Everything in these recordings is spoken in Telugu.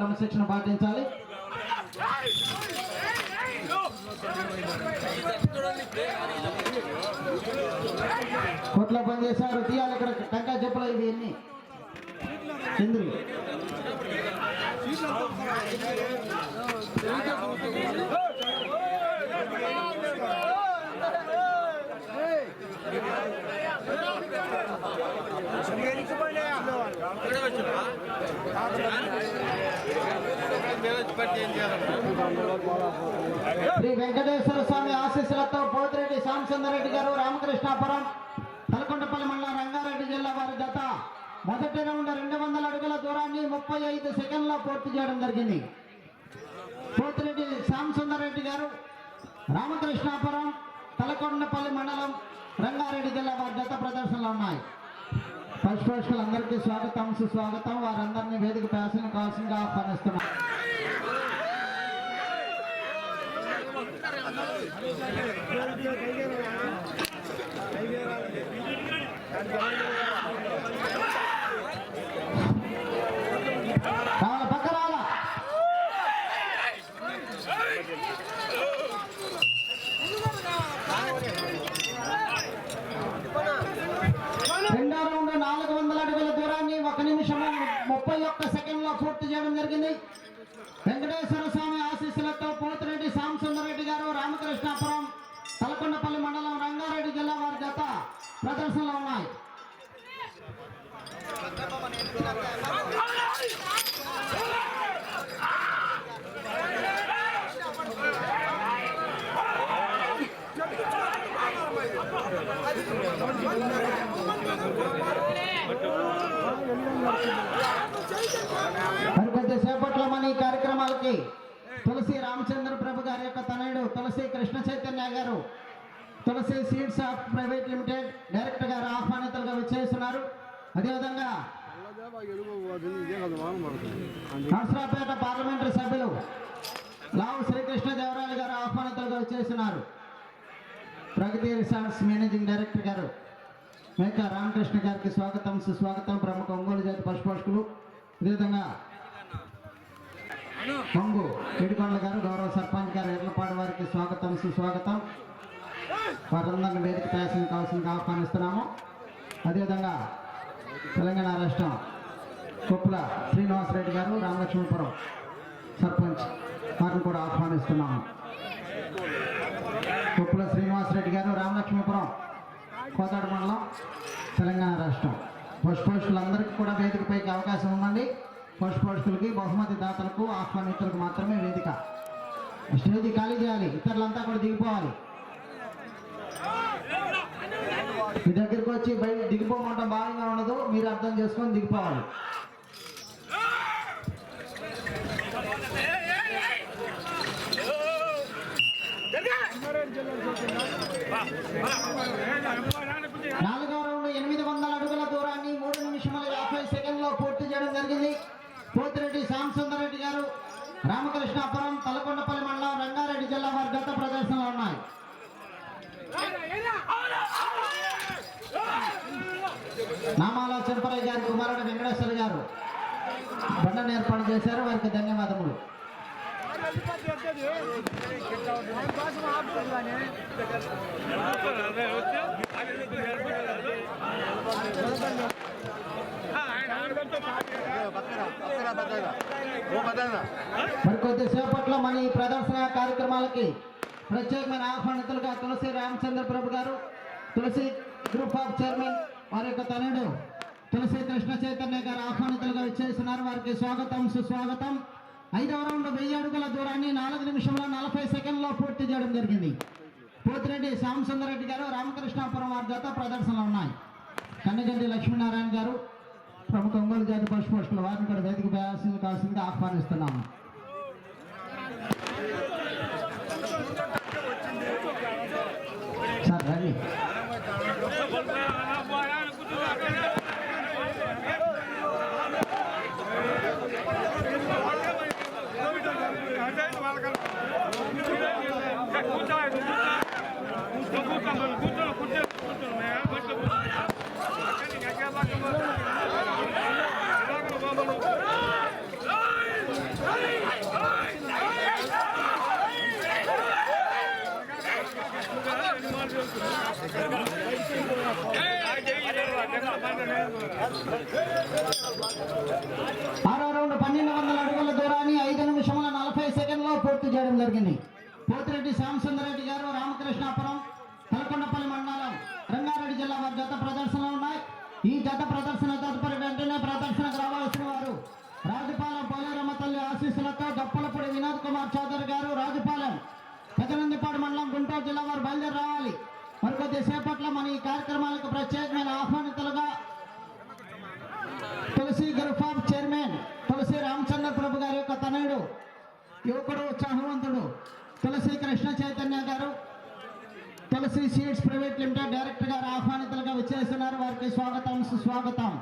క్రమశిక్షణ పాటించాలి. కొట్లో పని చేశారు. తీయాలి ఇక్కడ టంకా చెప్పులు ఇవి ఎన్ని చంద్రులు శ్రీ వెంకటేశ్వర స్వామి ఆశీస్సులతో పోతిరెడ్డి సాంబసుందరెడ్డి గారు రామకృష్ణాపురం తలకొండపల్లి మండలం రంగారెడ్డి జిల్లా వారి గత మొదటి రౌండ్ రెండు వందల అడుగుల దూరాన్ని ముప్పై ఐదు సెకండ్లో పూర్తి చేయడం జరిగింది. పోతిరెడ్డి సాంబసుందరెడ్డి గారు రామకృష్ణాపురం తలకొండపల్లి మండలం రంగారెడ్డి జిల్లా వారి గత ప్రదర్శనలో ఉన్నాయి. ఫస్ట్ ఫస్ట్ అందరికీ స్వాగతం సుస్వాగతం వారందరినీ వేదిక ప్యాసిన కావాల్సిందిగా ఆహ్వానిస్తున్నాం రావాల పక్క రావాల రెండో రౌండ్ నాలుగు వందల అడుగుల దూరాన్ని ఒక నిమిషము ముప్పై ఒక్క సెకండ్లో పూర్తి చేయడం జరిగింది వెంకటేశ్వర స్వామి ఆశీస్సులతో పోతిరెడ్డి సాంసుందరెడ్డి గారు రామకృష్ణాపురం తలకొండపల్లి మండలం రంగారెడ్డి జిల్లా వారి జత ప్రదర్శనలో ఉన్నాయి మరికొద్ది సేపట్లో మన ఈ కార్యక్రమాలకి తులసి రామచంద్ర ప్రభు గారి యొక్క తనయుడు Tulasi Krishna Chaitanya garu Tulasi seeds of private limited director garu ఆహ్వానితులుగా విచ్చేస్తున్నారు అదేవిధంగా నర్సరాపేట పార్లమెంటరీ సభ్యులు లావు శ్రీకృష్ణ దేవరాయలు గారు ఆహ్వానితులుగా ప్రగతి రిసార్ట్స్ మేనేజింగ్ డైరెక్టర్ గారు మేక రామకృష్ణ గారికి స్వాగతం సుస్వాగతం. ప్రముఖ ఒంగోలు జాతి పశుపోషకులు. అదేవిధంగా మంగు ఏడుకొండల గారు గౌరవ సర్పంచ్ గారు ఎర్లపాడు వారికి స్వాగతం సుస్వాగతం. వారందరినీ వేదిక ప్రయాసం కావాల్సిందిగా ఆహ్వానిస్తున్నాము అదేవిధంగా తెలంగాణ రాష్ట్రం కొప్పుల శ్రీనివాసరెడ్డి గారు రామలక్ష్మీపురం సర్పంచ్ వారిని కూడా ఆహ్వానిస్తున్నాము. గారు రామలక్ష్మీపురం కోదాడు మండలం తెలంగాణ రాష్ట్రం. పశుపోషకులందరికీ కూడా వేదికపైకి అవకాశం ఉందండి. పశుపోషకులకి బహుమతి దాతలకు ఆహ్వానితులకు మాత్రమే వేదిక. స్టేజ్ ఖాళీ చేయాలి. ఇతరులంతా కూడా దిగిపోవాలి. మీ దగ్గరికి వచ్చి బయట దిగిపోమంటాం భారంగా ఉండదు. మీరు అర్థం చేసుకొని దిగిపోవాలి. నాలుగో రౌండ్ ఎనిమిది వందల అడుగుల దూరాన్ని మూడు నిమిషముల యాభై సెకండ్లో పూర్తి చేయడం జరిగింది. పోతిరెడ్డి శ్యామసుందరెడ్డి గారు రామకృష్ణాపురం తలకొండపల్లి మండలం రంగారెడ్డి జిల్లా వారి గత ప్రదర్శనలో ఉన్నాయి. నామాల చెంపరయ్య గారి కుమారుడు వెంకటేశ్వర గారు బండను ఏర్పాటు చేశారు. వారికి ధన్యవాదములు. మరికొద్దిసేపట్లో మన ఈ ప్రదర్శన కార్యక్రమాలకి ప్రత్యేకమైన ఆహ్వానితులుగా తులసి రామచంద్ర ప్రభు గారు తులసి గ్రూప్ ఆఫ్ చైర్మన్ వారి యొక్క తనయుడు తులసి కృష్ణ చైతన్య గారు ఆహ్వానితులుగా ఇచ్చేస్తున్నారు వారికి స్వాగతం సుస్వాగతం. ఐదవ రౌండ్ వెయ్యి అడుగుల దూరాన్ని నాలుగు నిమిషంలో నలభై సెకండ్లో పూర్తి చేయడం జరిగింది. పోతిరెడ్డి శ్యామసుందరెడ్డి గారు రామకృష్ణాపురం వారి జత ప్రదర్శనలు ఉన్నాయి. కన్నగంటి లక్ష్మీనారాయణ గారు ప్రముఖ ఒంగోలు జాతి పశు పోషకుల వారిని కూడా వేదిక కావాల్సింది ఆహ్వానిస్తున్నాము. శ్యామసుందరెడ్డి గారు రామకృష్ణాపురం తలకొండపల్లి మండలం రంగారెడ్డి జిల్లా వారి జత ప్రదర్శనలు ఉన్నాయి. ఈ జత ప్రదర్శన తదుపరి వెంటనే ప్రదర్శనకు రావాల్సిన వారు రాజుపాలెం పోలేరమ్మ తల్లి ఆశీస్సులతో దప్పలపూడి వినోద్ కుమార్ చౌదరి గారు రాజుపాలెం పెదనందిపాడు మండలం గుంటూరు జిల్లా వారు బయలుదేరి రావాలి. మరికొద్ది సేపట్లో మన ఈ కార్యక్రమాలకు ప్రత్యేకమైన ఆహ్వానితులుగా Tulasi group of chairman Tulasi Ramachandra Prabhu గారి యొక్క తనయుడు యువకుడు ఉత్సాహవంతుడు Tulasi Krishna Chaitanya garu Tulasi seeds private limited director garu ఆహ్వానితులుగా వచ్చేస్తున్నారు. వారికి స్వాగతం సుస్వాగతం.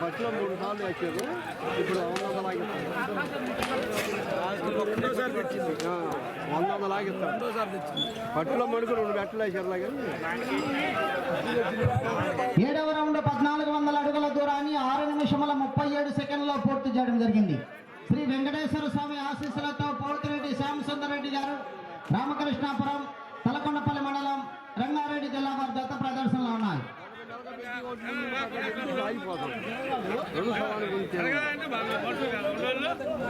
బస్సులో మూడు సార్లు వచ్చారు ఇప్పుడు వంద వందలు వంద మడుగు రెండు వేసారు ఏడవ రౌండ్ పద్నాలుగు వందల అడుగుల దూరాన్ని ఆరు నిమిషముల ముప్పై ఏడు సెకండ్లో పూర్తి చేయడం జరిగింది. శ్రీ వెంకటేశ్వర స్వామి ఆశీస్సులతో శ్యామసుందరెడ్డి గారు రామకృష్ణాపురం తలకొండపల్లి మండలం రంగారెడ్డి జిల్లా వారి దత్త ప్రదర్శనలో ఉన్నాయి రెండు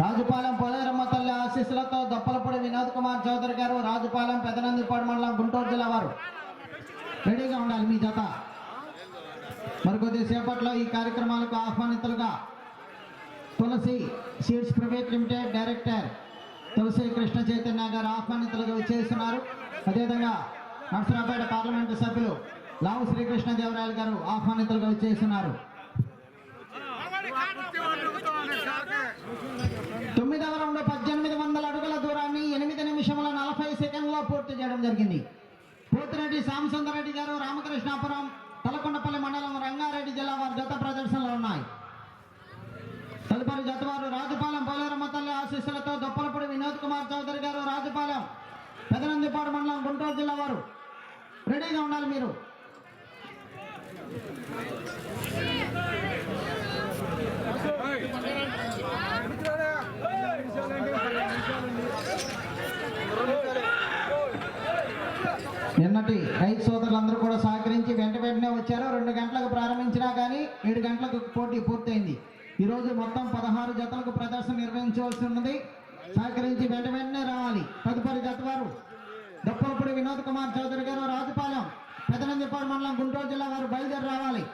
రాజుపాలెం పోలేరమ్మ తల్లి ఆశీస్సులతో దప్పలపూడి వినోద్ కుమార్ చౌదరి గారు రాజుపాలెం పెదనందిపాడు మండలం గుంటూరు జిల్లా వారు. రెడీగా ఉండాలి మీ జత. మరికొద్ది సేపట్లో ఈ కార్యక్రమాలకు ఆహ్వానితులుగా Tulasi seeds private limited director Tulasi Krishna Chaitanya garu ఆహ్వానితులుగా విచ్చేస్తున్నారు. అదేవిధంగా నర్సరాపేట పార్లమెంటు సభ్యులు లావు శ్రీకృష్ణ దేవరాయలు గారు ఆహ్వానితులుగా వచ్చేస్తున్నారు తొమ్మిదవ రౌండ్ పద్దెనిమిది వందల అడుగుల దూరాన్ని ఎనిమిది నిమిషముల నలభై సెకండ్లో పూర్తి చేయడం జరిగింది. పోతిరెడ్డి సాంసుందరెడ్డి గారు రామకృష్ణాపురం తలకొండపల్లి మండలం రంగారెడ్డి జిల్లా వారి జత ప్రదర్శనలో ఉన్నాయి. తదుపరి జతవారు రాజుపాలెం పోలేరమ్మ తల్లి ఆశీస్సులతో దొప్పలపూడి వినోద్ కుమార్ చౌదరి గారు రాజుపాలెం పెదనందిపాడు మండలం గుంటూరు జిల్లా వారు. రెడీగా ఉండాలి మీరు. నిన్నటి రైతు సోదరులందరూ కూడా సహకరించి వెంట వెంటనే వచ్చారు. రెండు గంటలకు ప్రారంభించినా కానీ ఏడు గంటలకు పోటీ పూర్తయింది. ఈరోజు మొత్తం పదహారు జతలకు ప్రదర్శన నిర్వహించవలసి ఉన్నది. సహకరించి వెంట వెంటనే రావాలి. తదుపరి జత వారు దప్పలపూడి వినోద్ కుమార్ చౌదరి గారు రాజుపాలెం పెదనందిపాడు మండలం గుంటూరు జిల్లా వారు బయలుదేరి రావాలి.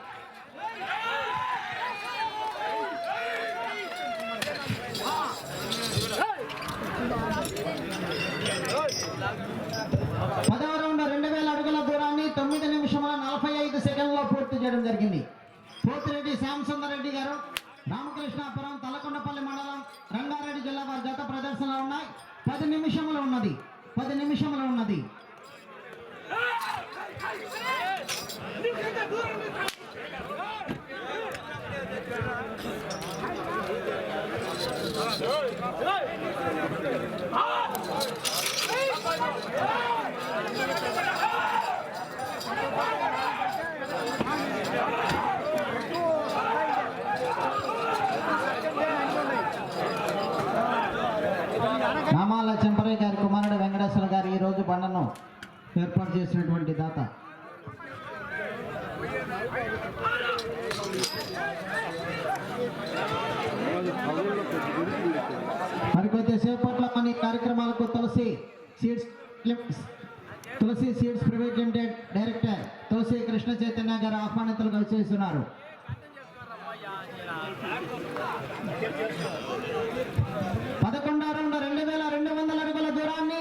పదవ రౌండ్ రెండు వేల అడుగుల దూరాన్ని తొమ్మిది నిమిషముల నలభై ఐదు సెకండ్లో పూర్తి చేయడం జరిగింది. పోతిరెడ్డి శ్యామసుందరెడ్డి గారు రామకృష్ణాపురం తలకొండపల్లి మండలం రంగారెడ్డి జిల్లా వారి గత ప్రదర్శనలో ఉన్నాయి. పది నిమిషములు ఉన్నది. పది నిమిషములు ఉన్నది. నామాల రామయ్య గారి కుమారుడు వెంకటేశ్వర గారు ఈ రోజు బండను ఏర్పాటు చేసినటువంటి దాత. మరికొద్ది సేపట్లో మన ఈ కార్యక్రమాలకు Tulasi seeds Tulasi seeds private limited director Tulasi Krishna Chaitanya garu ఆహ్వానితులుగా చేస్తున్నారు పదకొండో రౌండ్ రెండు వేల రెండు వందల అడుగుల దూరాన్ని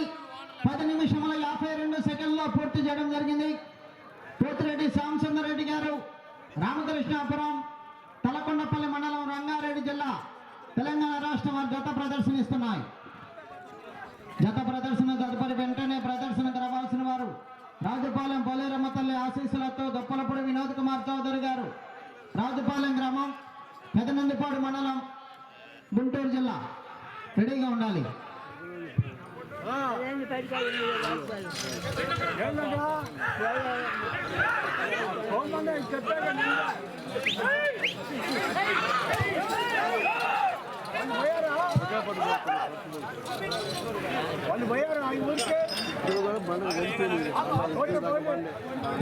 పది నిమిషముల యాభై రెండు సెకండ్లో పూర్తి చేయడం జరిగింది. పోతిరెడ్డి శ్యామసుందరెడ్డి గారు రామకృష్ణాపురం తలకొండపల్లి మండలం రంగారెడ్డి జిల్లా తెలంగాణ రాష్ట్రం వారి జత ప్రదర్శనిస్తున్నాయి. జత ప్రదర్శన తదుపరి వెంటనే ప్రదర్శనకు రావాల్సిన వారు రాజుపాలెం పోలేరమ్మ తల్లి ఆశీస్సులతో దొప్పలపూడి వినోద్ కుమార్ చౌదరి గారు రాజుపాలెం గ్రామం పెదనందిపాడు మండలం గుంటూరు జిల్లా రెడీగా ఉండాలి.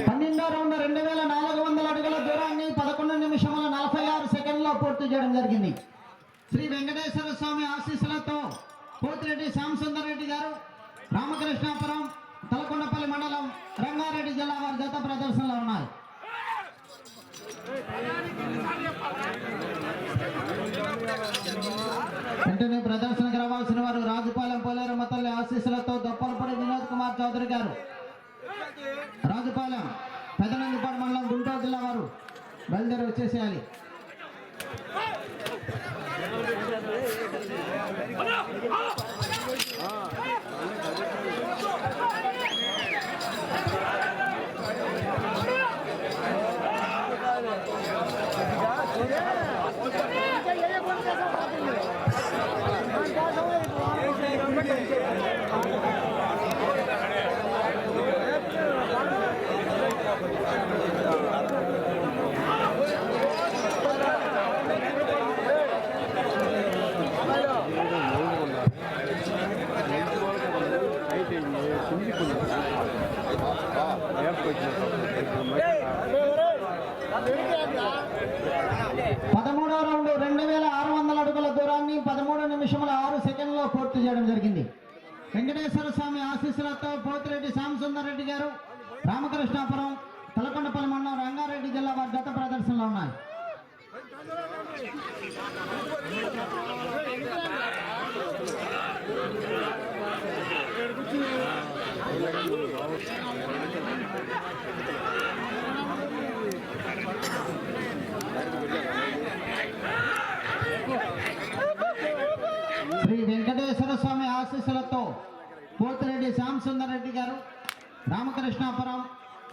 పన్నెండో రౌండ్ రెండు వేల నాలుగు వందల అడుగుల దూరాన్ని పదకొండు నిమిషముల నలభై ఆరు సెకండ్లో పూర్తి చేయడం జరిగింది. శ్రీ వెంకటేశ్వర స్వామి ఆశీస్సులతో పోతిరెడ్డి శ్యామసుందర్ రెడ్డి గారు రామకృష్ణాపురం తలకొండపల్లి మండలం రంగారెడ్డి జిల్లా వారి జత ప్రదర్శనలో ఉన్నాయి వెంటనే ప్రదర్శనకు రావాల్సిన వారు రాజుపాలెం పోలేరమ్మ తల్లి ఆశీస్సులతో దొప్పలపూడి వినోద్ కుమార్ చౌదరి గారు. రాజుపాలెం పెదనందిపాడు మండలం గుంటూరు జిల్లా వారు. బయలుదేరి వచ్చేసేయాలి. 하나, 아! 아, 아 పదమూడో రౌండ్ రెండు వేల ఆరు వందల అడుగుల దూరాన్ని పదమూడు నిమిషముల ఆరు సెకండ్లో పూర్తి చేయడం జరిగింది. వెంకటేశ్వర స్వామి ఆశీస్సులతో పోతిరెడ్డి శ్యామసుందర్ రెడ్డి గారు రామకృష్ణాపురం తలకొండపల్లి మండలం రంగారెడ్డి జిల్లా వారి గత ప్రదర్శనలో ఉన్నాయి శ్రీ వెంకటేశ్వర స్వామి ఆశీస్సులతో పోతిరెడ్డి రెడ్డి గారు రామకృష్ణాపురం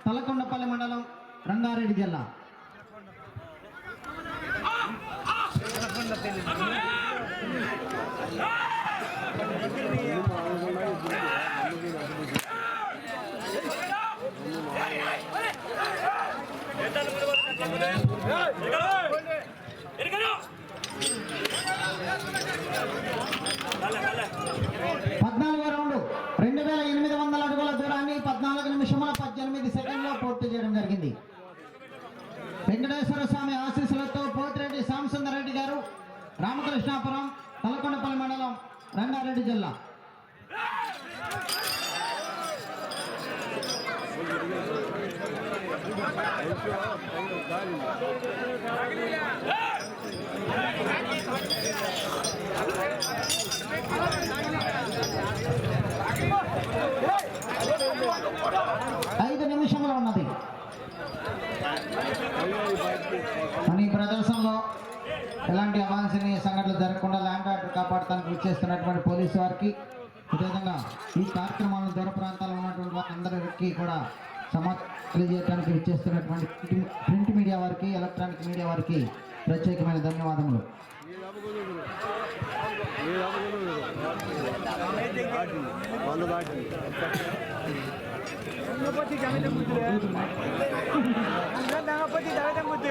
తలకొండపల్లి మండలం రంగారెడ్డి జిల్లా పద్నాలుగో రౌండ్ రెండు వేల ఎనిమిది వందల అడుగుల దూరాన్ని పద్నాలుగు నిమిషముల పద్దెనిమిది సెకండ్లో పూర్తి చేయడం జరిగింది వెంకటేశ్వర స్వామి ఆశీస్సులతో పోతిరెడ్డి సాంసుందర్ రెడ్డి గారు రామకృష్ణాపురం తలకొండపల్లి మండలం రంగారెడ్డి జిల్లా ఐదు నిమిషంలో ఉన్నది మన ఈ ప్రదర్శనలో ఎలాంటి అవాంఛనీయ సంఘటనలు జరగకుండా ల్యాండ్ ఆర్డర్ కాపాడటానికి చేస్తున్నటువంటి పోలీసు వారికి అదేవిధంగా ఈ కార్యక్రమాలను దూర ప్రాంతాల్లో ఉన్నటువంటి వారందరికీ కూడా సమాచారం తెలియజేయడానికి విచ్చేస్తున్నటువంటి ప్రింట్- ప్రింట్ మీడియా వారికి ఎలక్ట్రానిక్ మీడియా వారికి ప్రత్యేకమైన ధన్యవాదములు. గణపతి గణపతి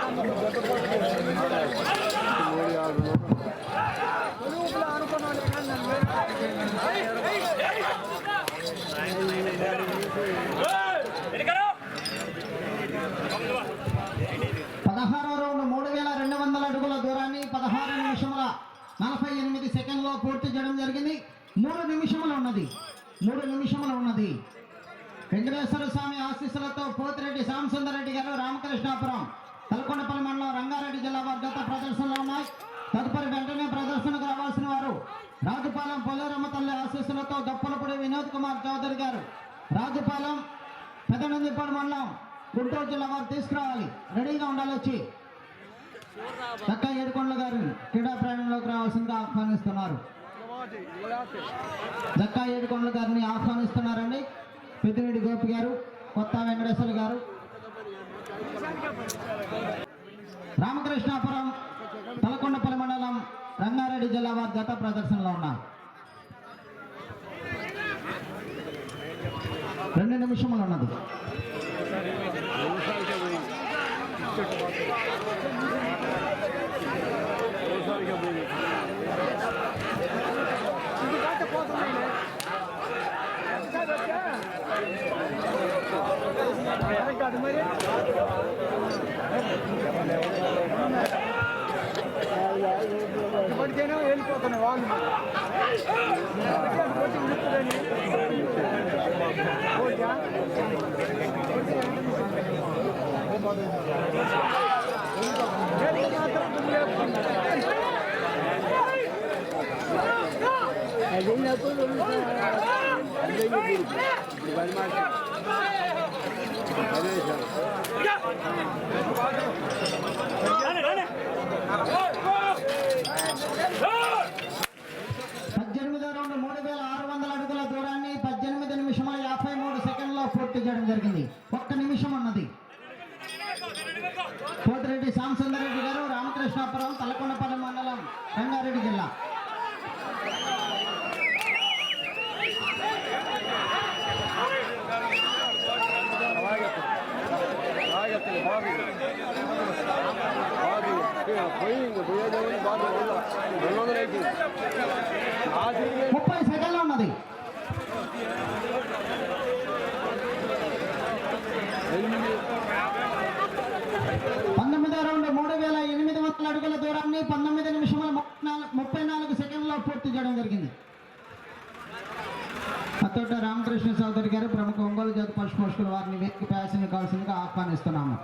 పదహారో రౌండ్ మూడు వేల రెండు వందల అడుగుల దూరాన్ని పదహారు నిమిషముల నలభై ఎనిమిది సెకండ్లో పూర్తి చేయడం జరిగింది. మూడు నిమిషములు ఉన్నది. మూడు నిమిషములు ఉన్నది. వెంకటేశ్వర స్వామి ఆశీస్సులతో పోతిరెడ్డి సాంసుందరెడ్డి గారు రామకృష్ణాపురం. తలకొండపల్లి మండలం రంగారెడ్డి జిల్లా వారి గత ఉన్నాయి. తదుపరి వెంటనే ప్రదర్శనకు రావాల్సిన వారు రాజుపాలెం పొలేరమ్మ తల్లి ఆశీస్సులతో దప్పలపూడి వినోద్ కుమార్ చౌదరి గారు. రాజుపాలెం పెదనందిపాడు మండలం గుంటూరు జిల్లా వారు తీసుకురావాలి. రెడీగా ఉండాలి వచ్చి. చక్క ఏడుకొండల గారిని క్రీడా ప్రయాణంలోకి రావాల్సిందిగా ఆహ్వానిస్తున్నారు. జక్కా ఏడుకొండల గారిని ఆహ్వానిస్తున్నారండి. పెద్దిరెడ్డి గోపి గారు కొత్త వెంకటేశ్వర గారు రామకృష్ణాపురం తలకొండపల్లి మండలం రంగారెడ్డి జిల్లా వారి జత ప్రదర్శనలో ఉన్నారు. రెండు నిమిషములు ఉన్నది. ఇప్పటికైనా వెళ్ళిపోతున్నాయి వాళ్ళు కోచింగ్ చెప్తుందని ముప్పై సెకండ్లు ఉన్నది. పంతొమ్మిదో రౌండ్ మూడు వేల ఎనిమిది వందల అడుగుల దూరాన్ని పంతొమ్మిది నిమిషముల ముప్పై నాలుగు సెకండ్లో పూర్తి చేయడం జరిగింది. అతోట రామకృష్ణ చౌదరి గారు ప్రముఖ ఒంగోలు జాతి పశు వారిని వ్యక్తి ప్యాషన్ కావాల్సిందిగా ఆహ్వానిస్తున్నాము.